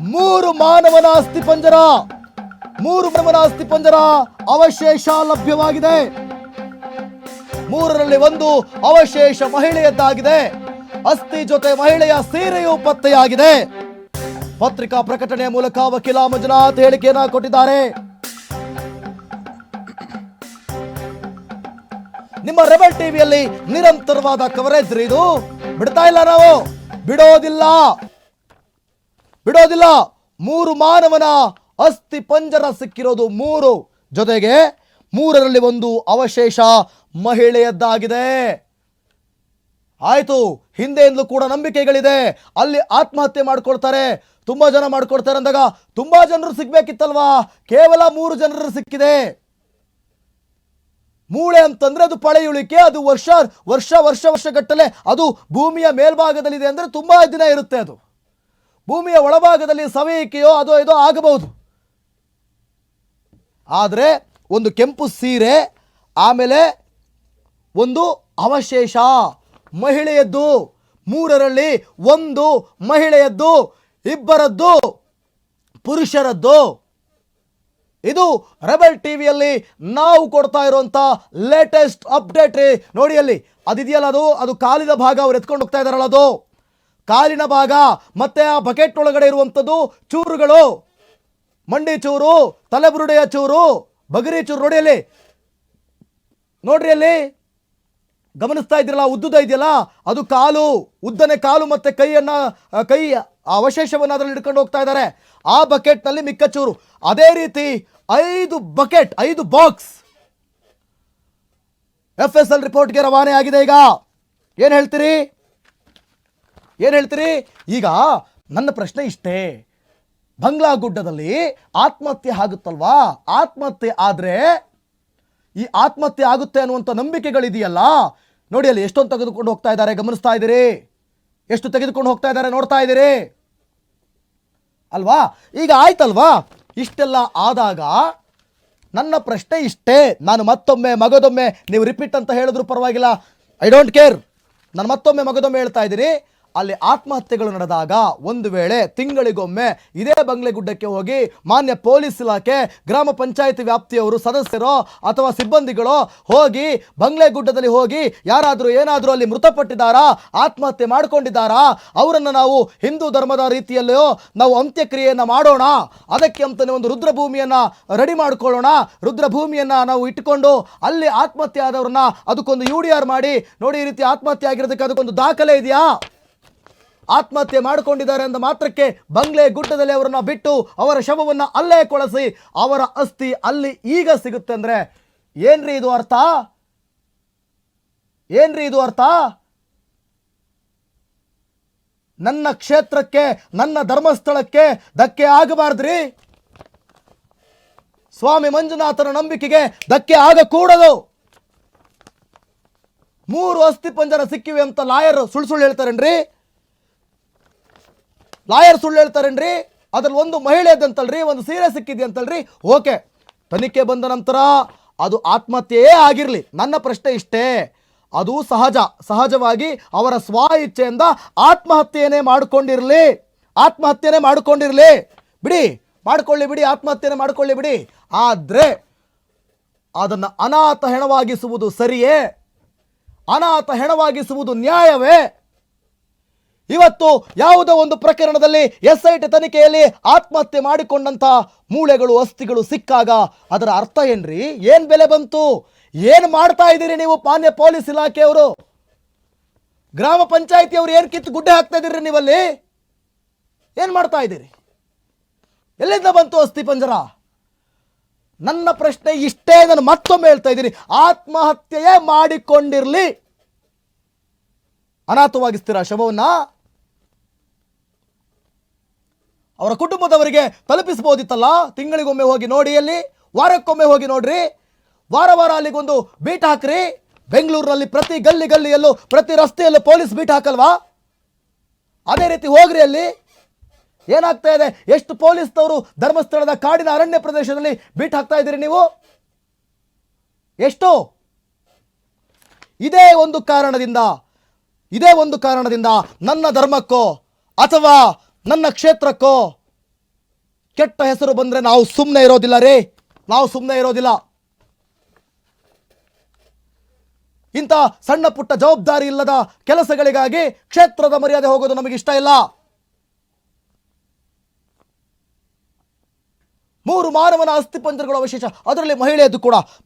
ಮೂರು ಮಾನವನ ಅಸ್ಥಿಪಂಜರ ಮೂರು ಮಾನವನ ಅಸ್ಥಿಪಂಜರ ಅವಶೇಷ ಲಭ್ಯವಾಗಿದೆ. ಮೂರರಲ್ಲಿ ಒಂದು ಅವಶೇಷ ಮಹಿಳೆಯದ್ದಾಗಿದೆ. ಅಸ್ಥಿ ಜೊತೆ ಮಹಿಳೆಯ ಸೀರೆಯು ಪತ್ತೆಯಾಗಿದೆ. ಪತ್ರಿಕಾ ಪ್ರಕಟಣೆಯ ಮೂಲಕ ವಕೀಲ ಮಂಜುನಾಥ್ ಹೇಳಿಕೆಯನ್ನು ಕೊಟ್ಟಿದ್ದಾರೆ. ನಿಮ್ಮ ರೆಬಲ್ ಟಿವಿಯಲ್ಲಿ ನಿರಂತರವಾದ ಕವರೇಜ್ ಇದು. ಬಿಡ್ತಾ ಇಲ್ಲ ನಾವು. ಬಿಡೋದಿಲ್ಲ. ಬಿಡೋದಿಲ್ಲ. ಮೂರು ಮಾನವನ ಅಸ್ಥಿ ಪಂಜರ ಸಿಕ್ಕಿರೋದು ಮೂರು. ಜೊತೆಗೆ ಮೂರರಲ್ಲಿ ಒಂದು ಅವಶೇಷ ಮಹಿಳೆಯದ್ದಾಗಿದೆ. ಆಯ್ತು, ಹಿಂದೆಯಿಂದಲೂ ಕೂಡ ನಂಬಿಕೆಗಳಿದೆ. ಅಲ್ಲಿ ಆತ್ಮಹತ್ಯೆ ಮಾಡ್ಕೊಳ್ತಾರೆ, ತುಂಬಾ ಜನ ಮಾಡ್ಕೊಳ್ತಾರೆ ಅಂದಾಗ ತುಂಬಾ ಜನರು ಸಿಗ್ಬೇಕಿತ್ತಲ್ವಾ? ಕೇವಲ ಮೂರು ಜನರು ಸಿಕ್ಕಿದೆ. ಮೂಳೆ ಅಂತಂದ್ರೆ ಅದು ಪಳೆಯುಳಿಕೆ ಅದು ವರ್ಷ ವರ್ಷ ವರ್ಷ, ವರ್ಷಗಟ್ಟಲೆ ಅದು ಭೂಮಿಯ ಮೇಲ್ಭಾಗದಲ್ಲಿದೆ ಅಂದ್ರೆ ತುಂಬಾ ದಿನ ಇರುತ್ತೆ ಅದು. ಭೂಮಿಯ ಒಳಭಾಗದಲ್ಲಿ ಸವೆಯಿಕೆಯೋ ಅದೋ ಇದೋ ಆಗಬಹುದು. ಆದರೆ ಒಂದು ಕೆಂಪು ಸೀರೆ, ಆಮೇಲೆ ಒಂದು ಅವಶೇಷ, ಮಹಿಳೆಯದ್ದು, ಮೂರರಲ್ಲಿ ಒಂದು ಮಹಿಳೆಯದ್ದು, ಇಬ್ಬರದ್ದು, ಪುರುಷರದ್ದು. ಇದು ರೆಬಲ್ ಟಿವಿಯಲ್ಲಿ ನಾವು ಕೊಡ್ತಾ ಇರುವಂತ ಲೇಟೆಸ್ಟ್ ಅಪ್ಡೇಟ್ ನೋಡಿ ಅಲ್ಲಿ, ಅದಿದೆಯಲ್ಲ ಅದು? ಅದು ಕಾಲಿದ ಭಾಗ ಅವ್ರು ಎತ್ಕೊಂಡು ಹೋಗ್ತಾ ಇದ್ದಾರಲ್ಲ ಅದು? ಕಾಲಿನ ಭಾಗ, ಮತ್ತೆ ಆ ಬಕೆಟ್ ಒಳಗಡೆ ಇರುವಂಥದ್ದು ಚೂರುಗಳು. ಮಂಡಿ ಚೂರು, ತಲೆಬುರುಡೆಯ ಚೂರು, ಬಗರಿ ಚೂರು. ನೋಡಿ ಅಲ್ಲಿ. ನೋಡ್ರಿ ಅಲ್ಲಿ. ಗಮನಿಸ್ತಾ ಇದ್ದೀರಲ್ಲ ಉದ್ದುದ ಇದೆಯಲ್ಲ? ಅದು ಕಾಲು, ಉದ್ದನೆ ಕಾಲು ಮತ್ತೆ ಕೈಯನ್ನ ಕೈ, ಅವಶೇಷವನ್ನು ಅದರಲ್ಲಿ ಹಿಡ್ಕೊಂಡು ಹೋಗ್ತಾ ಇದ್ದಾರೆ. ಆ ಬಕೆಟ್ನಲ್ಲಿ ಮಿಕ್ಕ ಚೂರು. ಅದೇ ರೀತಿ ಐದು ಬಕೆಟ್, ಐದು ಬಾಕ್ಸ್. ಎಫ್ ಎಸ್ ಎಲ್ ರಿಪೋರ್ಟ್ಗೆ ರವಾನೆ ಆಗಿದೆ ಈಗ. ಏನು ಹೇಳ್ತೀರಿ? ಏನು ಹೇಳ್ತೀರಿ? ಈಗ ನನ್ನ ಪ್ರಶ್ನೆ ಇಷ್ಟೇ. ಬಂಗ್ಲಾ ಗುಡ್ಡದಲ್ಲಿ ಆತ್ಮಹತ್ಯೆ ಆಗುತ್ತಲ್ವಾ? ಆತ್ಮಹತ್ಯೆ ಆದರೆ ಈ ಆತ್ಮಹತ್ಯೆ ಆಗುತ್ತೆ ಅನ್ನುವಂಥ ನಂಬಿಕೆಗಳಿದೆಯಲ್ಲ? ನೋಡಿ ಅಲ್ಲಿ ಎಷ್ಟೊಂದು ತೆಗೆದುಕೊಂಡು ಹೋಗ್ತಾ ಇದ್ದಾರೆ, ಗಮನಿಸ್ತಾ ಇದ್ದೀರಿ? ಎಷ್ಟು ತೆಗೆದುಕೊಂಡು ಹೋಗ್ತಾ ಇದ್ದಾರೆ ನೋಡ್ತಾ ಇದ್ದೀರಿ? ಅಲ್ವಾ? ಈಗ ಆಯ್ತಲ್ವಾ? ಇಷ್ಟೆಲ್ಲ ಆದಾಗ ನನ್ನ ಪ್ರಶ್ನೆ ಇಷ್ಟೇ. ನಾನು ಮತ್ತೊಮ್ಮೆ ಮಗದೊಮ್ಮೆ, ನೀವು ರಿಪೀಟ್ ಅಂತ ಹೇಳಿದ್ರು ಪರವಾಗಿಲ್ಲ. ಐ ಡೋಂಟ್ ಕೇರ್ ನಾನು ಮತ್ತೊಮ್ಮೆ ಮಗದೊಮ್ಮೆ ಹೇಳ್ತಾ ಇದ್ದೀನಿ. ಅಲ್ಲಿ ಆತ್ಮಹತ್ಯೆಗಳು ನಡೆದಾಗ ಒಂದು ವೇಳೆ ತಿಂಗಳಿಗೊಮ್ಮೆ ಇದೇ ಬಂಗ್ಲೆಗುಡ್ಡಕ್ಕೆ ಹೋಗಿ ಮಾನ್ಯ ಪೊಲೀಸ್ ಇಲಾಖೆ, ಗ್ರಾಮ ಪಂಚಾಯತ್ ವ್ಯಾಪ್ತಿಯವರು ಸದಸ್ಯರೋ ಅಥವಾ ಸಿಬ್ಬಂದಿಗಳೋ ಹೋಗಿ ಬಂಗ್ಲೆಗುಡ್ಡದಲ್ಲಿ ಹೋಗಿ ಯಾರಾದರೂ ಏನಾದರೂ ಅಲ್ಲಿ ಮೃತಪಟ್ಟಿದ್ದಾರಾ, ಆತ್ಮಹತ್ಯೆ ಮಾಡಿಕೊಂಡಿದ್ದಾರಾ, ಅವರನ್ನು ನಾವು ಹಿಂದೂ ಧರ್ಮದ ರೀತಿಯಲ್ಲಿಯೋ ನಾವು ಅಂತ್ಯಕ್ರಿಯೆಯನ್ನು ಮಾಡೋಣ, ಅದಕ್ಕೆ ಅಂತಲೇ ಒಂದು ರುದ್ರಭೂಮಿಯನ್ನು ರೆಡಿ ಮಾಡಿಕೊಳ್ಳೋಣ, ರುದ್ರಭೂಮಿಯನ್ನು ನಾವು ಇಟ್ಟುಕೊಂಡು ಅಲ್ಲಿ ಆತ್ಮಹತ್ಯೆ ಆದವ್ರನ್ನ ಅದಕ್ಕೊಂದು ಯು ಡಿ ಆರ್ ಮಾಡಿ, ನೋಡಿ ಈ ರೀತಿ ಆತ್ಮಹತ್ಯೆ ಆಗಿರೋದಕ್ಕೆ ಅದಕ್ಕೊಂದು ದಾಖಲೆ ಇದೆಯಾ? ಆತ್ಮಹತ್ಯೆ ಮಾಡಿಕೊಂಡಿದ್ದಾರೆ ಎಂದ ಮಾತ್ರಕ್ಕೆ ಬಂಗ್ಲೆ ಗುಡ್ಡದಲ್ಲಿ ಅವರನ್ನ ಬಿಟ್ಟು ಅವರ ಶವವನ್ನು ಅಲ್ಲೇ ಕೊಳಸಿ ಅವರ ಅಸ್ಥಿ ಅಲ್ಲಿ ಈಗ ಸಿಗುತ್ತೆ ಅಂದ್ರೆ ಏನ್ರಿ ಇದು ಅರ್ಥ? ಏನ್ರಿ ಇದು ಅರ್ಥ? ನನ್ನ ಕ್ಷೇತ್ರಕ್ಕೆ, ನನ್ನ ಧರ್ಮಸ್ಥಳಕ್ಕೆ ಧಕ್ಕೆ ಆಗಬಾರ್ದ್ರಿ? ಸ್ವಾಮಿ ಮಂಜುನಾಥನ ನಂಬಿಕೆಗೆ ಧಕ್ಕೆ ಆಗಕೂಡದು. ಮೂರು ಅಸ್ಥಿ ಪಂಜರ ಸಿಕ್ಕಿವೆ ಅಂತ ಲಾಯರ್ ಸುಳ್ಳು ಸುಳ್ಳು ಹೇಳ್ತಾರೇನ್ರಿ? ಲಾಯರ್ ಸುಳ್ಳು ಹೇಳ್ತಾರೇನ್ರಿ? ಅದ್ರಲ್ಲಿ ಒಂದು ಮಹಿಳೆ ಇದ್ದಂತಲ್ರಿ, ಒಂದು ಸೀರೆ ಸಿಕ್ಕಿದೆ ಅಂತಲ್ರಿ. ಓಕೆ, ತನಿಖೆ ಬಂದ ನಂತರ ಅದು ಆತ್ಮಹತ್ಯೆಯೇ ಆಗಿರಲಿ. ನನ್ನ ಪ್ರಶ್ನೆ ಇಷ್ಟೇ, ಅದು ಸಹಜ. ಸಹಜವಾಗಿ ಅವರ ಸ್ವ ಇಚ್ಛೆಯಿಂದ ಆತ್ಮಹತ್ಯೆಯೇ ಮಾಡಿಕೊಂಡಿರಲಿ. ಆತ್ಮಹತ್ಯೆನೇ ಮಾಡಿಕೊಂಡಿರಲಿ. ಬಿಡಿ, ಮಾಡ್ಕೊಳ್ಳಿ ಬಿಡಿ ಆತ್ಮಹತ್ಯೆನೇ ಮಾಡ್ಕೊಳ್ಳಿ ಬಿಡಿ. ಆದರೆ, ಅದನ್ನು ಅನಾಥ ಹೆಣವಾಗಿಸುವುದು ಸರಿಯೇ? ಅನಾಥ ಹೆಣವಾಗಿಸುವುದು ನ್ಯಾಯವೇ? ಇವತ್ತು ಯಾವುದೋ ಒಂದು ಪ್ರಕರಣದಲ್ಲಿ ಎಸ್ ಐ ಟಿ ತನಿಖೆಯಲ್ಲಿ ಆತ್ಮಹತ್ಯೆ ಮಾಡಿಕೊಂಡಂತ ಮೂಳೆಗಳು, ಅಸ್ಥಿಗಳು ಸಿಕ್ಕಾಗ ಅದರ ಅರ್ಥ ಏನ್ರಿ? ಏನು ಬೆಲೆ ಬಂತು? ಏನು ಮಾಡ್ತಾ ಇದ್ದೀರಿ ನೀವು ಮಾನ್ಯ ಪೊಲೀಸ್ ಇಲಾಖೆಯವರು? ಗ್ರಾಮ ಪಂಚಾಯತಿಯವರು ಏನು ಕಿತ್ತು ಗುಡ್ಡೆ ಹಾಕ್ತಾ ಇದ್ದೀರಿ ನೀವಲ್ಲಿ? ಏನು ಮಾಡ್ತಾ ಇದ್ದೀರಿ? ಎಲ್ಲಿಂದ ಬಂತು ಅಸ್ಥಿ ಪಂಜರ? ನನ್ನ ಪ್ರಶ್ನೆ ಇಷ್ಟೇ, ನಾನು ಮತ್ತೊಮ್ಮೆ ಹೇಳ್ತಾ ಇದ್ದೀನಿ. ಆತ್ಮಹತ್ಯೆಯೇ ಮಾಡಿಕೊಂಡಿರಲಿ. ಅನಾಥವಾಗಿಸ್ತೀರಾ ಶವವನ್ನ? ಅವರ ಕುಟುಂಬದವರಿಗೆ ತಲುಪಿಸಬಹುದಿತ್ತಲ್ಲ? ತಿಂಗಳಿಗೊಮ್ಮೆ ಹೋಗಿ ನೋಡಿ ಅಲ್ಲಿ ವಾರಕ್ಕೊಮ್ಮೆ ಹೋಗಿ ನೋಡ್ರಿ. ವಾರ ವಾರ ಅಲ್ಲಿಗೊಂದು ಬೀಟ್ ಹಾಕ್ರಿ. ಬೆಂಗಳೂರಿನಲ್ಲಿ ಪ್ರತಿ ಗಲ್ಲಿ ಗಲ್ಲಿಯಲ್ಲೂ, ಪ್ರತಿ ರಸ್ತೆಯಲ್ಲೂ ಪೊಲೀಸ್ ಬೀಟ್ ಹಾಕಲ್ವಾ? ಅದೇ ರೀತಿ ಹೋಗ್ರಿ ಅಲ್ಲಿ. ಏನಾಗ್ತಾ ಇದೆ? ಎಷ್ಟು ಪೊಲೀಸ್ನವರು ಧರ್ಮಸ್ಥಳದ ಕಾಡಿನ ಅರಣ್ಯ ಪ್ರದೇಶದಲ್ಲಿ ಬೀಟ್ ಹಾಕ್ತಾ ಇದ್ದೀರಿ ನೀವು? ಎಷ್ಟು? ಇದೇ ಒಂದು ಕಾರಣದಿಂದ, ಇದೇ ಒಂದು ಕಾರಣದಿಂದ ನನ್ನ ಧರ್ಮಕ್ಕೋ ಅಥವಾ ನನ್ನ ಕ್ಷೇತ್ರಕ್ಕೋ ಕೆಟ್ಟ ಹೆಸರು ಬಂದ್ರೆ ನಾವು ಸುಮ್ಮನೆ ಇರೋದಿಲ್ಲ ರೀ. ನಾವು ಸುಮ್ಮನೆ ಇರೋದಿಲ್ಲ. ಇಂಥ ಸಣ್ಣ ಪುಟ್ಟ ಜವಾಬ್ದಾರಿ ಇಲ್ಲದ ಕೆಲಸಗಳಿಗಾಗಿ ಕ್ಷೇತ್ರದ ಮರ್ಯಾದೆ ಹೋಗೋದು ನಮಗೆ ಇಷ್ಟ ಇಲ್ಲ. ಮೂರು ಮಾನವನ ಅಸ್ಥಿಪಂಜರಗಳ ಅವಶೇಷ, ಅದರಲ್ಲಿ ಮಹಿಳೆಯದು ಕೂಡ